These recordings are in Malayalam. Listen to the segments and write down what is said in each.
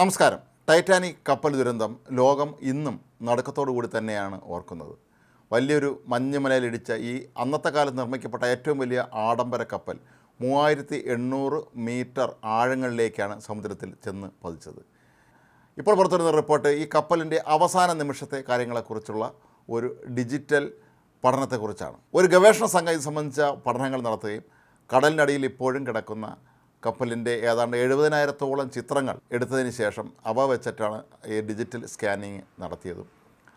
നമസ്കാരം. ടൈറ്റാനിക് കപ്പൽ ദുരന്തം ലോകം ഇന്നും കൂടി തന്നെയാണ് ഓർക്കുന്നത്. വലിയൊരു മഞ്ഞുമലയിലിടിച്ച ഈ അന്നത്തെ കാലത്ത് നിർമ്മിക്കപ്പെട്ട ഏറ്റവും വലിയ ആഡംബര കപ്പൽ മൂവായിരത്തി എണ്ണൂറ് മീറ്റർ ആഴങ്ങളിലേക്കാണ് സമുദ്രത്തിൽ ചെന്ന് പതിച്ചത്. ഇപ്പോൾ പുറത്തുവരുന്ന റിപ്പോർട്ട് ഈ കപ്പലിന്റെ അവസാന നിമിഷത്തെ കാര്യങ്ങളെക്കുറിച്ചുള്ള ഒരു ഡിജിറ്റൽ പഠനത്തെക്കുറിച്ചാണ്. ഒരു ഗവേഷണ സംഘം ഇത് സംബന്ധിച്ച പഠനങ്ങൾ നടത്തുകയും കടലിനടിയിൽ ഇപ്പോഴും കിടക്കുന്ന കപ്പലിന്റെ ഏതാണ്ട് എഴുപതിനായിരത്തോളം ചിത്രങ്ങൾ എടുത്തതിന് ശേഷം അവ വെച്ചിട്ടാണ് ഈ ഡിജിറ്റൽ സ്കാനിങ് നടത്തിയതും.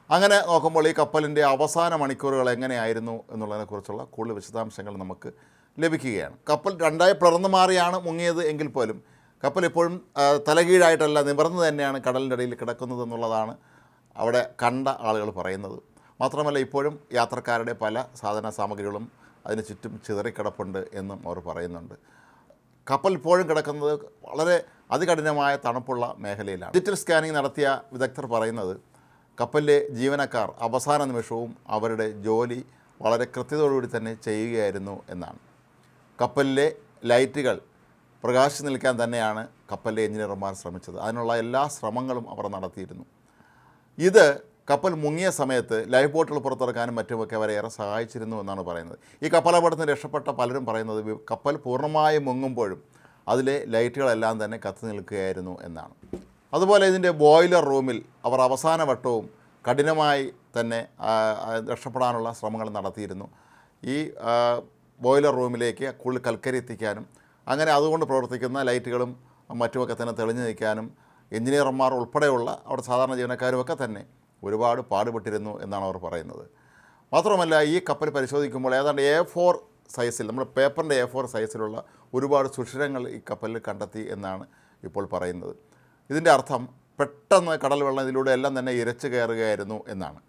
അങ്ങനെ നോക്കുമ്പോൾ ഈ കപ്പലിന്റെ അവസാന മണിക്കൂറുകൾ എങ്ങനെയായിരുന്നു എന്നുള്ളതിനെക്കുറിച്ചുള്ള കൂടുതൽ വിശദാംശങ്ങൾ നമുക്ക് ലഭിക്കുകയാണ്. കപ്പൽ രണ്ടായി പിളർന്നു മാറിയാണ് മുങ്ങിയത് എങ്കിൽ പോലും കപ്പൽ ഇപ്പോഴും തലകീഴായിട്ടല്ല നിവർന്ന് തന്നെയാണ് കടലിന്റെ അടിയിൽ കിടക്കുന്നത് എന്നുള്ളതാണ് അവിടെ കണ്ട ആളുകൾ പറയുന്നത്. മാത്രമല്ല ഇപ്പോഴും യാത്രക്കാരുടെ പല സാധന സാമഗ്രികളും അതിന് ചുറ്റും ചിതറിക്കിടപ്പുണ്ട് എന്നും അവർ പറയുന്നുണ്ട്. കപ്പൽ ഇപ്പോഴും കിടക്കുന്നത് വളരെ അതികഠിനമായ തണുപ്പുള്ള മേഖലയിലാണ്. ഡിജിറ്റൽ സ്കാനിംഗ് നടത്തിയ വിദഗ്ധർ പറയുന്നത് കപ്പലിലെ ജീവനക്കാർ അവസാന നിമിഷവും അവരുടെ ജോലി വളരെ കൃത്യതയോടുകൂടി തന്നെ ചെയ്യുകയായിരുന്നു എന്നാണ്. കപ്പലിലെ ലൈറ്റുകൾ പ്രകാശിച്ചു നിൽക്കാൻ തന്നെയാണ് കപ്പലിലെ എഞ്ചിനീയർമാർ ശ്രമിച്ചത്. അതിനുള്ള എല്ലാ ശ്രമങ്ങളും അവർ നടത്തിയിരുന്നു. ഇത് കപ്പൽ മുങ്ങിയ സമയത്ത് ലൈഫ് ബോട്ടുകൾ പുറത്തിറക്കാനും മറ്റുമൊക്കെ അവരെ ഏറെ സഹായിച്ചിരുന്നു എന്നാണ് പറയുന്നത്. ഈ കപ്പലപകടത്തിന് രക്ഷപ്പെട്ട പലരും പറയുന്നത് കപ്പൽ പൂർണമായും മുങ്ങുമ്പോഴും അതിലെ ലൈറ്റുകളെല്ലാം തന്നെ കത്തി നിൽക്കുകയായിരുന്നു എന്നാണ്. അതുപോലെ ഇതിന്റെ ബോയിലർ റൂമിൽ അവർ അവസാന വട്ടവും കഠിനമായി തന്നെ രക്ഷപ്പെടാനുള്ള ശ്രമങ്ങൾ നടത്തിയിരുന്നു. ഈ ബോയിലർ റൂമിലേക്ക് കൂടുതൽ കൽക്കരി എത്തിക്കാനും അങ്ങനെ അതുകൊണ്ട് പ്രവർത്തിക്കുന്ന ലൈറ്റുകളും മറ്റുമൊക്കെ തന്നെ തെളിഞ്ഞു നിൽക്കാനും എഞ്ചിനീയർമാർ ഉൾപ്പെടെയുള്ള അവിടെ സാധാരണ ജീവനക്കാരുമൊക്കെ തന്നെ ഒരുപാട് പാടുപെട്ടിരുന്നു എന്നാണ് അവർ പറയുന്നത്. മാത്രമല്ല ഈ കപ്പൽ പരിശോധിക്കുമ്പോൾ ഏതാണ്ട് എ ഫോർ സൈസിൽ നമ്മുടെ പേപ്പറിന്റെ എ ഫോർ സൈസിലുള്ള ഒരുപാട് സുഷിരങ്ങൾ ഈ കപ്പലിൽ കണ്ടെത്തി എന്നാണ് ഇപ്പോൾ പറയുന്നത്. ഇതിന്റെ അർത്ഥം പെട്ടെന്ന് കടൽ വെള്ളം ഇതിലൂടെ എല്ലാം തന്നെ ഇരച്ചു കയറുകയായിരുന്നു എന്നാണ്.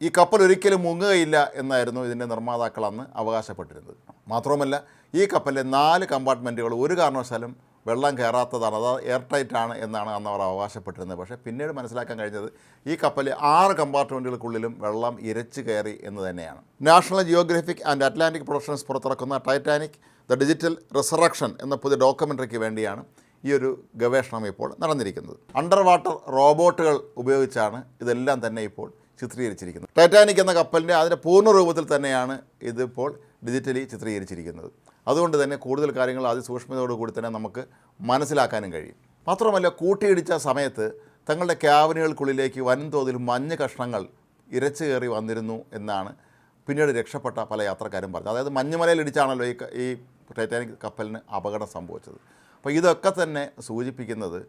ഈ കപ്പൽ ഒരിക്കലും മുങ്ങുകയില്ല എന്നായിരുന്നു ഇതിന്റെ നിർമ്മാതാക്കൾ അന്ന് അവകാശപ്പെട്ടിരുന്നത്. മാത്രവുമല്ല ഈ കപ്പലിലെ നാല് കമ്പാർട്ട്മെന്റുകൾ ഒരു കാരണവശാലും വെള്ളം കയറാത്തതാണ് അത് എയർ ടൈറ്റ് ആണ് എന്നാണ് അന്ന് അവർ അവകാശപ്പെട്ടിരുന്നത്. പക്ഷേ പിന്നീട് മനസ്സിലാക്കാൻ കഴിഞ്ഞത് ഈ കപ്പൽ ആറ് കമ്പാർട്ട്മെന്റുകൾക്കുള്ളിലും വെള്ളം ഇരച്ച് കയറി എന്ന് തന്നെയാണ്. National Geographic and Atlantic Productions പുറത്തിറക്കുന്ന ടൈറ്റാനിക് ദ ഡിജിറ്റൽ റിസറക്ഷൻ എന്ന പുതിയ ഡോക്യുമെന്ററിക്ക് വേണ്ടിയാണ് ഈ ഒരു ഗവേഷണം ഇപ്പോൾ നടന്നിരിക്കുന്നത്. അണ്ടർ വാട്ടർ റോബോട്ടുകൾ ഉപയോഗിച്ചാണ് ഇതെല്ലാം തന്നെ ഇപ്പോൾ ചിത്രീകരിച്ചിരിക്കുന്നത്. ടൈറ്റാനിക് എന്ന കപ്പലിന്റെ അതിന്റെ പൂർണ രൂപത്തിൽ തന്നെയാണ് ഇതിപ്പോൾ ഡിജിറ്റലി ചിത്രീകരിച്ചിരിക്കുന്നത്. അതുകൊണ്ട് തന്നെ കൂടുതൽ കാര്യങ്ങൾ അതിസൂക്ഷ്മതയോടുകൂടി തന്നെ നമുക്ക് മനസ്സിലാക്കാനും കഴിയും. മാത്രമല്ല കൂട്ടിയിടിച്ച സമയത്ത് തങ്ങളുടെ ക്യാബിനുകൾക്കുള്ളിലേക്ക് വൻതോതിൽ മഞ്ഞ് കഷ്ണങ്ങൾ ഇരച്ചു കയറി വന്നിരുന്നു എന്നാണ് പിന്നീട് രക്ഷപ്പെട്ട പല യാത്രക്കാരും പറഞ്ഞത്. അതായത് മഞ്ഞുമലയിൽ ഇടിച്ചാണല്ലോ ഈ ഈ ടൈറ്റാനിക് കപ്പലിന് അപകടം സംഭവിച്ചത്. അപ്പോൾ ഇതൊക്കെ തന്നെ സൂചിപ്പിക്കുന്നത്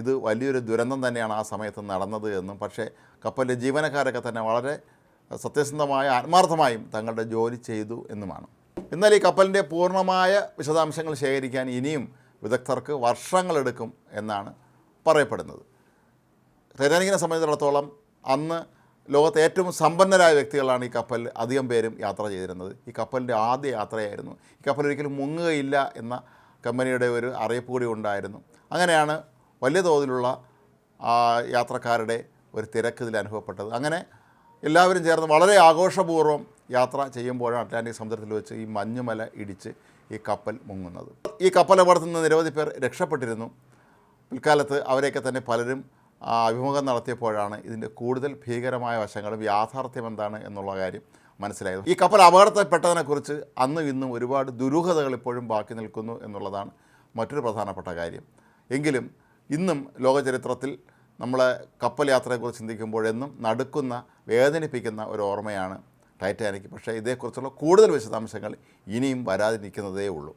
ഇത് വലിയൊരു ദുരന്തം തന്നെയാണ് ആ സമയത്ത് നടന്നത് എന്നും പക്ഷേ കപ്പലിലെ ജീവനക്കാരൊക്കെ തന്നെ വളരെ സത്യസന്ധമായ ആത്മാർത്ഥമായും തങ്ങളുടെ ജോലി ചെയ്തു എന്നുമാണ്. എന്നാൽ ഈ കപ്പലിന്റെ പൂർണമായ വിശദാംശങ്ങൾ ശേഖരിക്കാൻ ഇനിയും വിദഗ്ധർക്ക് വർഷങ്ങളെടുക്കും എന്നാണ് പറയപ്പെടുന്നത്. ടൈറ്റാനിക്കിനെ സംബന്ധിച്ചിടത്തോളം അന്ന് ലോകത്തെ ഏറ്റവും സമ്പന്നരായ വ്യക്തികളാണ് ഈ കപ്പലിൽ അധികം പേരും യാത്ര ചെയ്തിരുന്നത്. ഈ കപ്പലിന്റെ ആദ്യ യാത്രയായിരുന്നു. ഈ കപ്പൽ ഒരിക്കലും മുങ്ങുകയില്ല എന്ന കമ്പനിയുടെ ഒരു അറിയിപ്പ് കൂടി ഉണ്ടായിരുന്നു. അങ്ങനെയാണ് വലിയ തോതിലുള്ള യാത്രക്കാരുടെ ഒരു തിരക്ക് ഇതിൽ അനുഭവപ്പെട്ടത്. അങ്ങനെ എല്ലാവരും ചേർന്ന് വളരെ ആഘോഷപൂർവം യാത്ര ചെയ്യുമ്പോഴാണ് അറ്റ്ലാന്റിക് സമുദ്രത്തിൽ വെച്ച് ഈ മഞ്ഞുമല ഇടിച്ച് ഈ കപ്പൽ മുങ്ങുന്നത്. ഈ കപ്പൽ അപകടത്തിൽ നിന്ന് നിരവധി പേർ രക്ഷപ്പെട്ടിരുന്നു. പിൽക്കാലത്ത് അവരെയൊക്കെ തന്നെ പലരും അഭിമുഖം നടത്തിയപ്പോഴാണ് ഇതിന്റെ കൂടുതൽ ഭീകരമായ വശങ്ങളും യാഥാർത്ഥ്യം എന്താണ് എന്നുള്ള കാര്യം മനസ്സിലായത്. ഈ കപ്പൽ അപകടത്തിൽപ്പെട്ടതിനെക്കുറിച്ച് അന്നും ഇന്നും ഒരുപാട് ദുരൂഹതകൾ ഇപ്പോഴും ബാക്കി നിൽക്കുന്നു എന്നുള്ളതാണ് മറ്റൊരു പ്രധാനപ്പെട്ട കാര്യം. എങ്കിലും ഇന്നും ലോകചരിത്രത്തിൽ നമ്മളെ കപ്പൽ യാത്രയെക്കുറിച്ച് ചിന്തിക്കുമ്പോഴെന്നും നടുക്കുന്ന വേദനിപ്പിക്കുന്ന ഒരു ഓർമ്മയാണ് ടൈറ്റാനിക് പക്ഷേ ഇതേക്കുറിച്ചുള്ള കൂടുതൽ വിശദാംശങ്ങൾ ഇനിയും വരാതിരിക്കുന്നതേ ഉള്ളൂ